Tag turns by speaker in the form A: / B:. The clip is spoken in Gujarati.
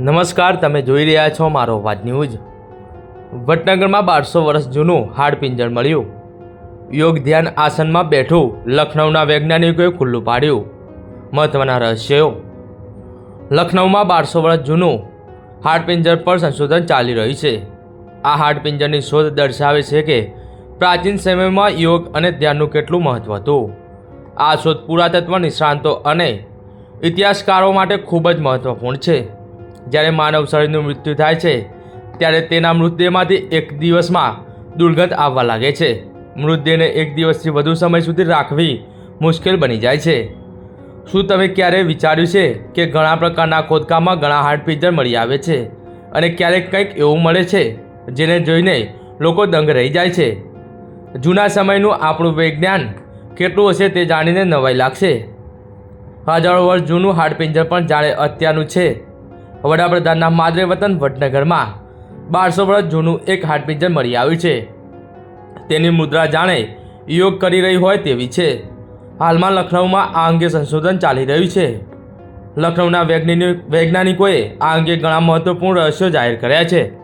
A: નમસ્કાર, તમે જોઈ રહ્યા છો મારો વાત ન્યૂઝ. વડનગરમાં બારસો વર્ષ જૂનું હાડપિંજર મળ્યું. યોગ ધ્યાન આસનમાં બેઠું લખનૌના વૈજ્ઞાનિકોએ ખુલ્લું પાડ્યું. મહત્ત્વના રહસ્યો. લખનૌમાં બારસો વર્ષ જૂનું હાડપિંજર પર સંશોધન ચાલી રહ્યું છે. આ હાડપિંજરની શોધ દર્શાવે છે કે પ્રાચીન સમયમાં યોગ અને ધ્યાનનું કેટલું મહત્ત્વ હતું. આ શોધ પુરાતત્વ નિષ્ણાંતો અને ઇતિહાસકારો માટે ખૂબ જ મહત્ત્વપૂર્ણ છે. જ્યારે માનવ શરીરનું મૃત્યુ થાય છે, ત્યારે તેના મૃતદેહમાંથી એક દિવસમાં દુર્ગંધ આવવા લાગે છે. મૃતદેહને એક દિવસથી વધુ સમય સુધી રાખવી મુશ્કેલ બની જાય છે. શું તમે ક્યારેય વિચાર્યું છે કે ઘણા પ્રકારના ખોદકામમાં ઘણા હાડપિંજર મળી આવે છે અને ક્યારેક કંઈક એવું મળે છે જેને જોઈને લોકો દંગ રહી જાય છે? જૂના સમયનું આપણું વિજ્ઞાન કેટલું હશે તે જાણીને નવાઈ લાગશે. હજારો વર્ષ જૂનું હાડપિંજર પણ જાણે અત્યારનું છે. વડાપ્રધાનના માદરે વતન વડનગરમાં બારસો વર્ષ જૂનું એક હાડપિંજર મળી આવ્યું છે. તેની મુદ્રા જાણે યોગ કરી રહી હોય તેવી છે. હાલમાં લખનૌમાં આ અંગે સંશોધન ચાલી રહ્યું છે. લખનૌના વૈજ્ઞાનિકોએ આ અંગે ઘણા મહત્વપૂર્ણ રહસ્યો જાહેર કર્યા છે.